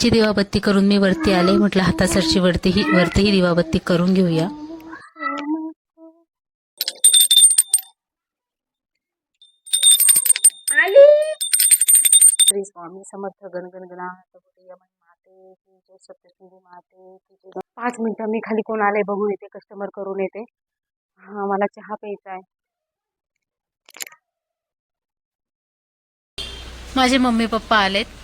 खालची दिवाबत्ती करून मी वरती आले. म्हटलं हातासरची वरती ही वरतीही दिवाबत्ती करून घेऊया. श्री स्वामी समर्थ माते? जय पाच मिनिटं मी खाली कोण आलंय बघून येते कस्टमर करून येते. हा मला चहा प्यायचा आहे. माझे मम्मी पप्पा आलेत.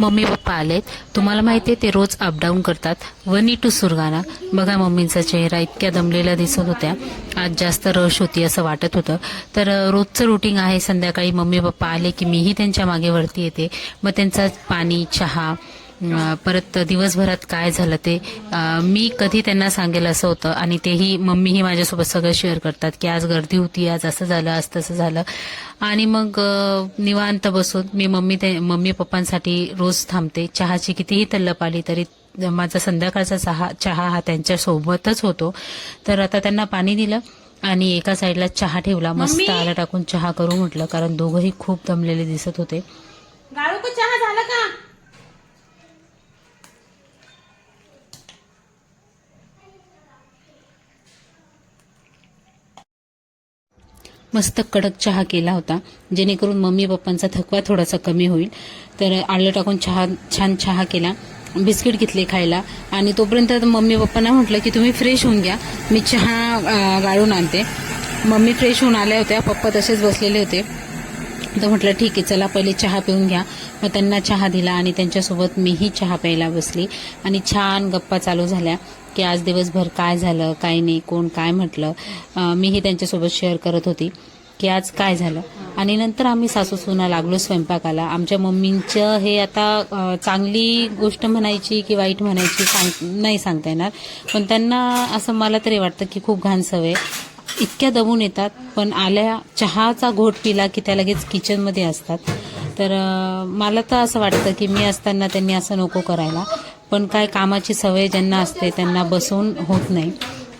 मम्मी पप्पा आलेत. तुम्हाला माहिती आहे ते रोज अपडाऊन करतात. वनी टू सुरगाणा. बघा मम्मींचा चेहरा इतक्या दमलेला दिसत होत्या. आज जास्त रश होती असं वाटत होतं. तर रोजचं रुटीन आहे संध्याकाळी मम्मी पप्पा आले की मीही त्यांच्या मागे वरती येते. मग त्यांचा पाणी चहा परत दिवसभरात काय झालं ते मी कधी त्यांना सांगेल असं होतं आणि तेही मम्मीही माझ्यासोबत सगळं शेअर करतात की आज गर्दी होती आज असं झालं आज तसं झालं. आणि मग निवांत बसून मी मम्मी ते मम्मी पप्पांसाठी रोज थांबते. चहाची कितीही तल्लप आली तरी माझा संध्याकाळचा चहा चहा हा त्यांच्या सोबतच होतो. तर आता त्यांना पाणी दिलं आणि एका साईडला चहा ठेवला. मस्त आला टाकून चहा करू म्हटलं कारण दोघंही खूप दमलेले दिसत होते गाळू चहा झाला का मस्त कडक चहा केला होता. जेणेकरून मम्मी पप्पांचा थकवा थोडासा कमी होईल. तर आलं टाकून चहा छान चहा केला. बिस्किट घेतले खायला. आणि तोपर्यंत मम्मी पप्पांना म्हटलं की तुम्ही फ्रेश होऊन घ्या. मी चहा गाळून आणते. मम्मी फ्रेश होऊन आल्या होत्या. पप्पा तसेच बसलेले होते. तर म्हटलं ठीक आहे चला पहिले चहा पिऊन घ्या. मग त्यांना चहा दिला आणि त्यांच्यासोबत मीही चहा प्यायला बसली. आणि छान गप्पा चालू झाल्या की आज दिवसभर काय झालं काय नाही कोण काय म्हटलं मीही त्यांच्यासोबत शेअर करत होती की आज काय झालं. आणि नंतर आम्ही सासू सुना लागलो स्वयंपाकाला. आमच्या मम्मींचं हे आता चांगली गोष्ट म्हणायची की वाईट म्हणायची सांग नाही सांगता येणार. पण त्यांना असं मला तरी वाटतं की खूप घाण सवय इतक्या दमून येतात पण आल्या चहाचा घोट पिला की त्या लगेच किचनमध्ये असतात. तर मला तर असं वाटतं की मी असताना त्यांनी असं नको करायला. पण काय कामाची सवय ज्यांना असते त्यांना बसवून होत नाही.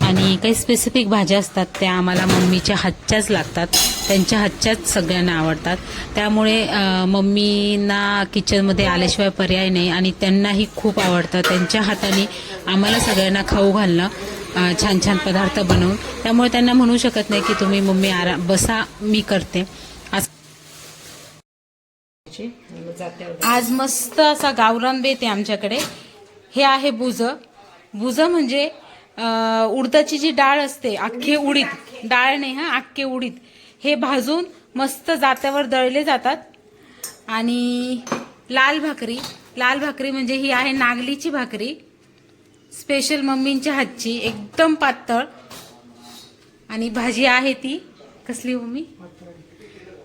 आणि काही स्पेसिफिक भाज्या असतात त्या आम्हाला मम्मीच्या हातच्याच लागतात. त्यांच्या हातच्याच सगळ्यांना आवडतात. त्यामुळे मम्मींना किचनमध्ये आल्याशिवाय पर्याय नाही आणि त्यांनाही खूप आवडतं. त्यांच्या हाताने आम्हाला सगळ्यांना खाऊ घालणं छान छान पदार्थ बनवून. त्यामुळे त्यांना म्हणू शकत नाही की तुम्ही मम्मी आरा बसा मी करते. आज मस्त असा गावरान बेत आहे आमच्याकडे. हे आहे बुज बुज म्हणजे उडदाची जी डाळ असते अख्खे उडीद. डाळ नाही हा अख्खे उडीद. हे भाजून मस्त जात्यावर दळले जातात. आणि लाल भाकरी. लाल भाकरी म्हणजे ही आहे नागलीची भाकरी. स्पेशल मम्मींच्या हातची. एकदम पातळ. आणि भाजी आहे ती. कसली मम्मी?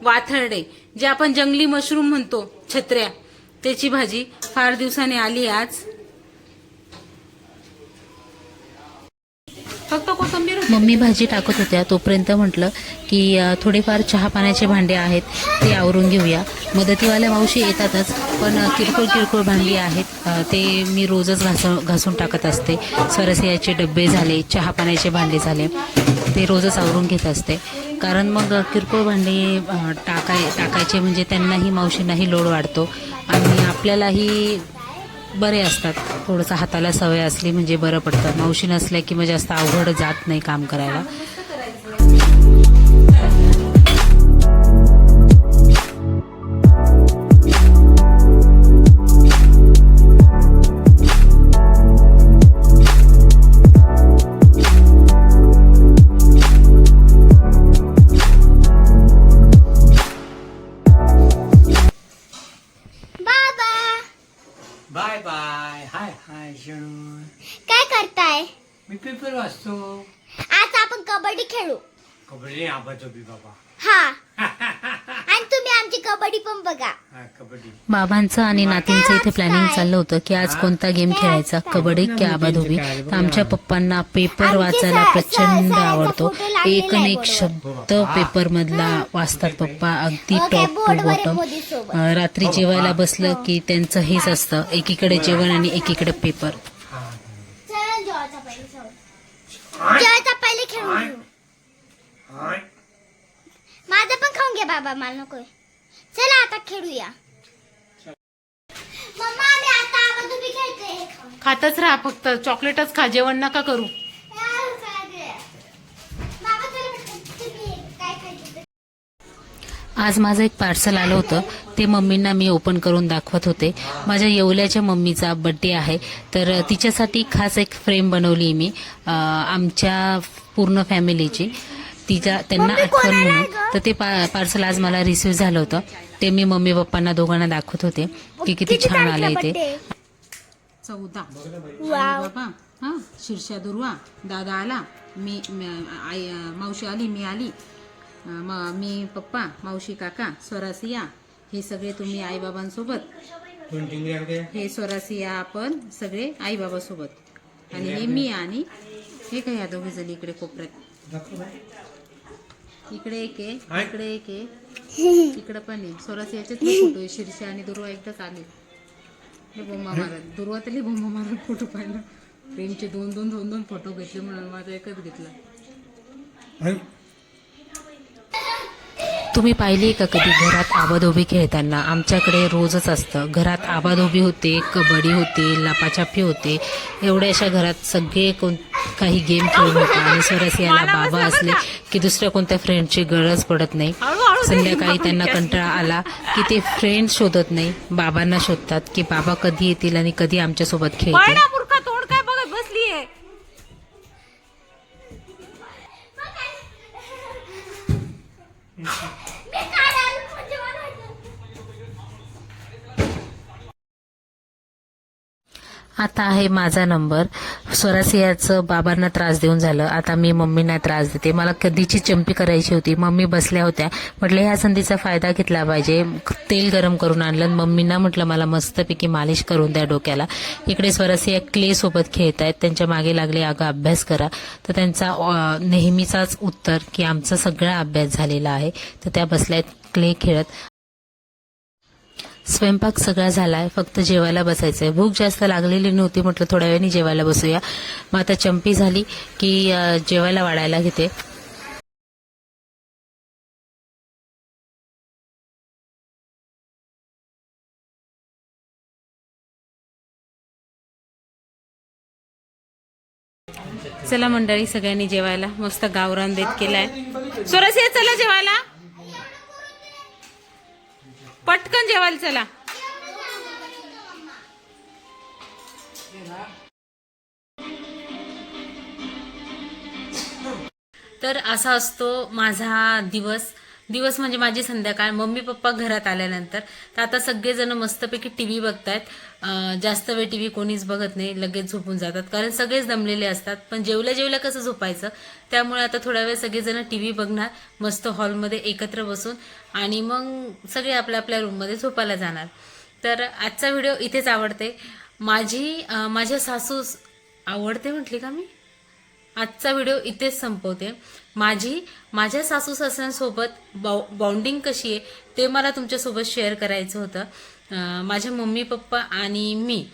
वाथरडे जे आपण जंगली मशरूम म्हणतो छत्र्या. त्याची भाजी फार दिवसाने आली आज. फक्त कोथंबीर मम्मी भाजी टाकत होत्या. तोपर्यंत म्हटलं की थोडेफार चहा पाण्याचे भांडे आहेत ते आवरून घेऊया. मदतीवाल्या मावशी येतातच पण किरकोळ किरकोळ भांडी आहेत. ते मी रोजच घासून घासून टाकत असते. स्वरसियाचे डब्बे झाले चहा पाण्याचे भांडे झाले. ते रोजच आवरून घेत असते. कारण मग किरकोळ भांडे टाकाय टाकायचे म्हणजे त्यांनाही मावशींनाही लोड वाढतो. आणि आपल्यालाही बरे असतात. थोडंसं हाताला सवय असली म्हणजे बरं पडतं. मावशी नसल्या की मग जास्त अवघड जात नाही काम करायला. खेळू. कबड्डी आबाचो बी बाबा. हा. आणि तुम्ही आमची कबड्डी पण बघा. हा कबड्डी. बाबांचं आणि नातींचं इथे प्लॅनिंग चाललं होतं की आज कोणता गेम खेळायचा? कबड्डी की आबाधोबी तर आमच्या पप्पांना पेपर वाचायला प्रचंड आवडतो. एक न एक शब्द पेपर मधला वाचतात पप्पा. अगदी टॉप टू बॉटम रात्री जेवायला बसलं की त्यांचं हेच असतं. एकीकडे जेवण आणि एकीकडे पेपर चला जेवायचा पहिले खेळून घेऊ हाय माझं पण खाऊन घे बाबा मला नकोय. चला आता खेळूया. मम्मा आम्ही आता आवाज उभी खेळतोय हे खाऊन. खातच राहा फक्त. चॉकलेटच खा जेवण नका करू. यार, काय गं? बाबा चला पटकन. तुम्ही काय खायचं? ते आज माझं एक पार्सल आलं होतं. ते मम्मींना मी ओपन करून दाखवत होते. माझ्या येवल्याच्या मम्मीचा बड्डे आहे. तर तिच्यासाठी खास एक फ्रेम बनवली मी अं, आमच्या पूर्ण फॅमिलीची. तिच्या त्यांना आठवण म्हणून. तर ते पार्सल आज मला रिसिव्ह झालं होतं. ते मी मम्मी पप्पांना दोघांना दाखवत होते की किती छान आलंय ते. चौदा. बाबा हा शीर्षा दुर्वा दादा आला मी म- आई मावशी आली मी आली म- मी पप्पा मावशी काका स्वरासिया हे सगळे तुम्ही आईबाबांसोबत. हे स्वरासिया आपण सगळे आईबाबासोबत. आणि हे मी आणि हे काय या दोघे जण इकडे कोपऱ्यात. इकडे एक आहे. इकडे एक आहे इकडे पण आहे स्वरासियाचेच फोटो आहे शीर्षा आणि दुर्वा एकदाच आले। हे बोंबा मारत दुर्वा तरी बोंबा मारत फोटो पाहिलं। प्रेमचे दोन दोन दोन दोन फोटो घेतले म्हणून माझा एकच घेतला. तुम्ही पाहिली का कधी घरात आबाधोबी खेळताना? आमच्याकडे रोजच असतं. घरात आबाधोबी होते कबड्डी होते लापाछापी होते. एवढ्याशा घरात सगळे कोण काही गेम खेळून होते आणि सरसियाला बाबा असले की दुसऱ्या कोणत्या फ्रेंडची गरज पडत नाही. संध्याकाळी त्यांना कंटाळा आला की ते फ्रेंड शोधत नाही. बाबांना शोधतात की बाबा कधी येतील आणि कधी आमच्यासोबत खेळतील. आता आहे माझा नंबर. स्वरासियाचं बाबांना त्रास देऊन झालं. आता मी मम्मींना त्रास देते. मला कधीची चंपी करायची होती. मम्मी बसल्या होत्या. म्हटलं ह्या संधीचा फायदा घेतला पाहिजे. तेल गरम करून आणलं. आणि मम्मींना म्हटलं मला मस्तपैकी मालिश करून द्या डोक्याला. इकडे स्वरासिया क्ले सोबत खेळत आहेत. त्यांच्या मागे लागले अगं अभ्यास करा. तर त्यांचा नेहमीचाच उत्तर की आमचा सगळा अभ्यास झालेला आहे. तर त्या बसल्या आहेत क्ले खेळत. स्वयंपाक सगळा झालाय फक्त जेवायला बसायचंय. भूक जास्त लागलेली नव्हती म्हटलं थोड्या वेळाने जेवायला बसूया. मग आता चंपी झाली की जेवायला वाढायला घेते. चला मंडळी सगळ्यांनी जेवायला. मस्त गावरान बेत केलाय. सुरसिया चला जेवायला. पटकन जेवायला चला. तर असा असतो माझा दिवस. दिवस म्हणजे माझी संध्याकाळ मम्मी पप्पा घरात आल्यानंतर. तर आता सगळेजण मस्तपैकी टी व्ही बघतायत जास्त वेळ टी व्ही कोणीच बघत नाही लगेच झोपून जातात. कारण सगळेच दमलेले असतात. पण जेवल्या जेवल्या कसं झोपायचं? त्यामुळे आता थोडा वेळ सगळेजण टी व्ही बघणार मस्त हॉलमध्ये एकत्र बसून. आणि मग सगळे आपल्या आपल्या रूममध्ये झोपायला जाणार. तर आजचा व्हिडिओ इथेच आवडते. माझी माझ्या सासू आवडते म्हटली का मी? आजचा व्हिडिओ इथेच संपवते. माझी माझ्या सासू सासऱ्यांसोबत बॉ बॉन्डिंग कशी आहे ते मला तुमच्यासोबत शेअर करायचं होतं. माझ्या माझे मम्मी पप्पा आणि मी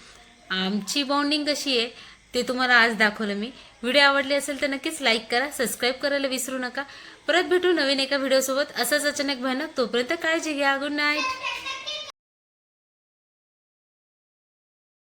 आमची बॉन्डिंग कशी आहे ते तुम्हाला आज दाखवलं मी. व्हिडिओ आवडले असेल तर नक्कीच लाईक करा सबस्क्राईब करायला विसरू नका. परत भेटू नवीन एका व्हिडिओसोबत. असंच अचानक भयानक तोपर्यंत काळजी घ्या. Good night.